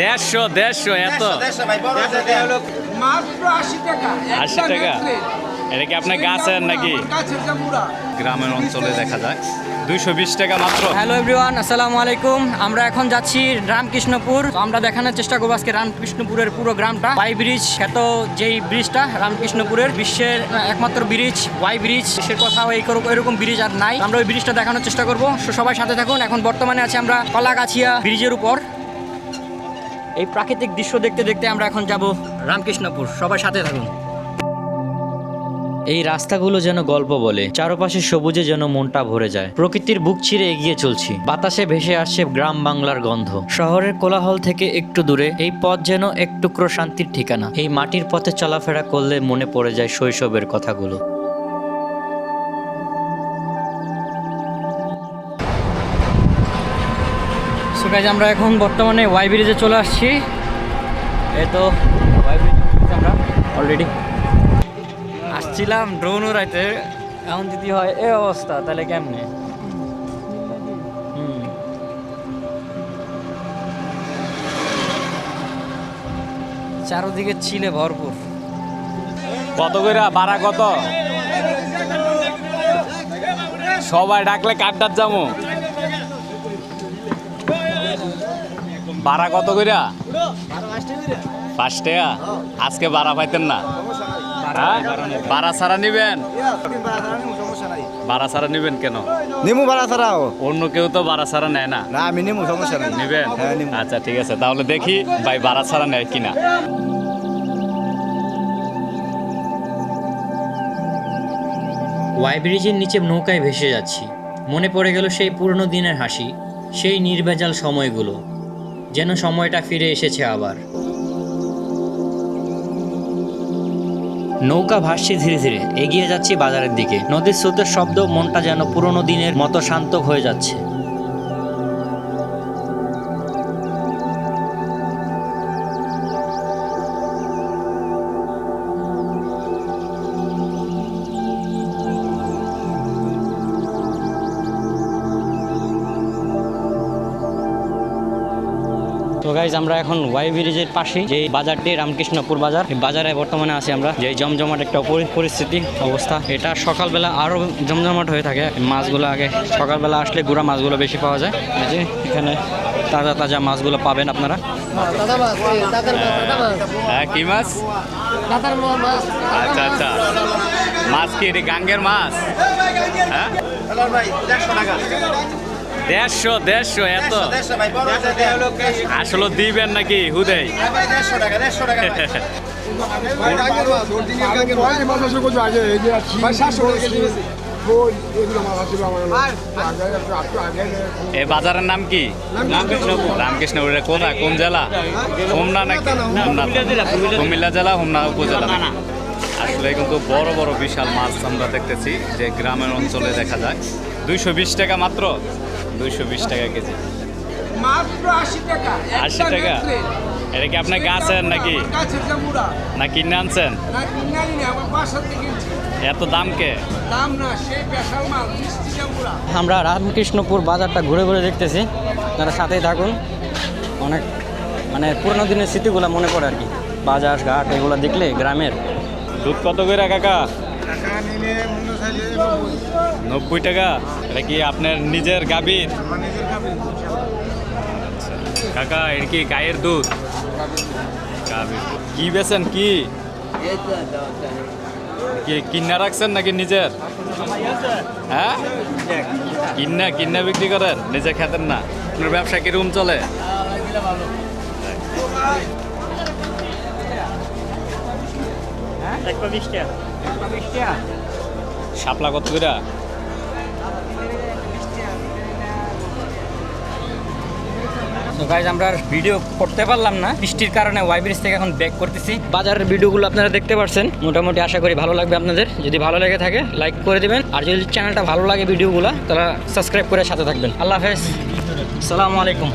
দেড়শো দেড়শো এত। মাত্র আশি টাকা। এটা কি আপনার গাছের নাকি? গ্রামের অঞ্চলে দেখা যায় দুইশো বিশ টাকা মাত্র। হ্যালো এভরিওয়ান আসসালামু আলাইকুম। আমরা এখন যাচ্ছি রামকৃষ্ণপুর। আমরা দেখানোর চেষ্টা করব আজকে রামকৃষ্ণপুরের পুরো গ্রামটা। ওয়াই ব্রিজ এত যেই ব্রিজটা রামকৃষ্ণপুরের বিশ্বের একমাত্র ব্রিজ ওয়াই ব্রিজ সে কোথাও এই এরকম ব্রিজ আর নাই। আমরা ওই ব্রিজটা দেখানোর চেষ্টা করব। সবাই সাথে থাকুন। এখন বর্তমানে আছে আমরা কলাগাছিয়া ব্রিজের উপর। এই প্রাকৃতিক দৃশ্য দেখতে দেখতে আমরা এখন যাব রামকৃষ্ণপুর। সবাই সাথে থাকুন। এই রাস্তাগুলো যেন গল্প বলে, চারপাশে সবুজে যেন মনটা ভরে যায়। প্রকৃতির বুক চিরে এগিয়ে চলছি। বাতাসে ভেসে আসছে গ্রাম বাংলার গন্ধ। শহরের কোলাহল থেকে একটু দূরে, এই পথ যেন এক টুকরো শান্তির ঠিকানা। এই মাটির পথে চলাফেরা করলে মনে পড়ে যায় শৈশবের কথাগুলো। সো আমরা এখন বর্তমানে ওয়াই ব্রিজে চলে আসছি। এই তো ওয়াই ব্রিজে আমরা অলরেডি আসছিলাম ড্রোন উড়াইতে এখন যদি হয়, এ অবস্থা, তাহলে কেমনে। চারোদিকে ছিলে ভরপুর। কত করে ভাড়া কত? সবাই ডাকলে কাঠটার যাব ভাড়া কত কইরা? পাঁচ টাকা আজকে ভাড়া পাইতেন না? হ্যাঁ? ভাড়া ছাড়া নিবেন? ভাড়া ছাড়া নিবেন কেন? নিমু ভাড়া ছাড়াও। অন্য কেউ তো ভাড়া ছাড়া নেয় না? না আমি নিমু সমস্যা নাই। নিবেন? হ্যাঁ আচ্ছা ঠিক আছে। তাহলে দেখি ভাই ভাড়া ছাড়া নেয় কিনা। ওয়াই ব্রিজের নিচে নৌকায় ভেসে যাচ্ছি। মনে পড়ে গেল সেই পুরনো দিনের হাসি সেই নির্ভেজাল সময়গুলো। যেন সময়টা ফিরে এসেছে আবার। নৌকা ভাসছে ধীরে ধীরে। এগিয়ে যাচ্ছি বাজারের দিকে। নদীর স্রোতের শব্দ, মনটা যেন পুরনো দিনের মতো শান্ত হয়ে যাচ্ছে। গাইজ আমরা এখন ওয়াই ব্রিজের পাশে যে বাজারটি রামকৃষ্ণপুর বাজার। বাজারে বর্তমানে আছি আমরা। যে জমজমাট একটা পরি- পরিস্থিতি, অবস্থা। এটা সকালবেলা আরও জমজমাট হয়ে থাকে। মাছগুলো আগে সকালবেলা আসলে গুড়া মাছগুলো বেশি পাওয়া যায়। যে এখানে তাজা তাজা মাছগুলো পাবেন আপনারা। হ্যাঁ কি মাছ? আচ্ছা আচ্ছা। মাছ কি? গাঙ্গের মাছ? হ্যাঁ? দেড়শো দেড়শো এত। আসলে দিবেন নাকি হুদেই? এই বাজারের নাম কি? রামকৃষ্ণপুর। রামকৃষ্ণপুরের কোথায় কোন জেলা? হোমনা নাকি? কুমিল্লা জেলা হোমনা উপজেলা? আসলে কিন্তু বড় বড় বিশাল মাছ আমরা দেখতেছি যে গ্রামের অঞ্চলে দেখা যায়। দুইশো বিশ টাকা মাত্র? দুইশো বিশ টাকা কেজি। মাত্র আশি টাকা। আশি টাকা? এটা কি আপনার গাছের নাকি? গাছের জামুরা না কিনে আনছেন? না কিনারি না আমার বাসা থেকে কিনছি। এত দাম কে? দাম না সেই পেশাল মাল মিষ্টি জামুরা আমরা রামকৃষ্ণপুর বাজারটা ঘুরে ঘুরে দেখতেছি। আপনারা সাথেই থাকুন। অনেক মানে পুরোনো দিনের স্মৃতিগুলো মনে পড়ে আর কি। বাজার ঘাট এগুলো দেখলে গ্রামের। দুধ কত করে কাকা? নব্বই টাকা? এটা কি আপনার নিজের গাভীর? আচ্ছা। কাকা, এটা কি গায়ের দুধ? গাভীর। কি বেছেন কি? কি কিন্না রাখছেন নাকি নিজের? হ্যাঁ? কিন্না কিন্না বিক্রি করেন? নিজে খেতেন না? আপনার ব্যবসা কীরকম চলে? শাপলা কত করে? তো গাইজ আমরা আর ভিডিও করতে পারলাম না। বৃষ্টির কারণে ওয়াই ব্রিজ থেকে এখন ব্যাক করতেছি। বাজারের ভিডিওগুলো আপনারা দেখতে পাচ্ছেন মোটামুটি আশা করি ভালো লাগবে আপনাদের। যদি ভালো লেগে থাকে লাইক করে দিবেন। আর যদি চ্যানেলটা ভালো লাগে ভিডিওগুলো তারা সাবস্ক্রাইব করে সাথে থাকবেন। আল্লাহ হাফেজ। সালামু আলাইকুম।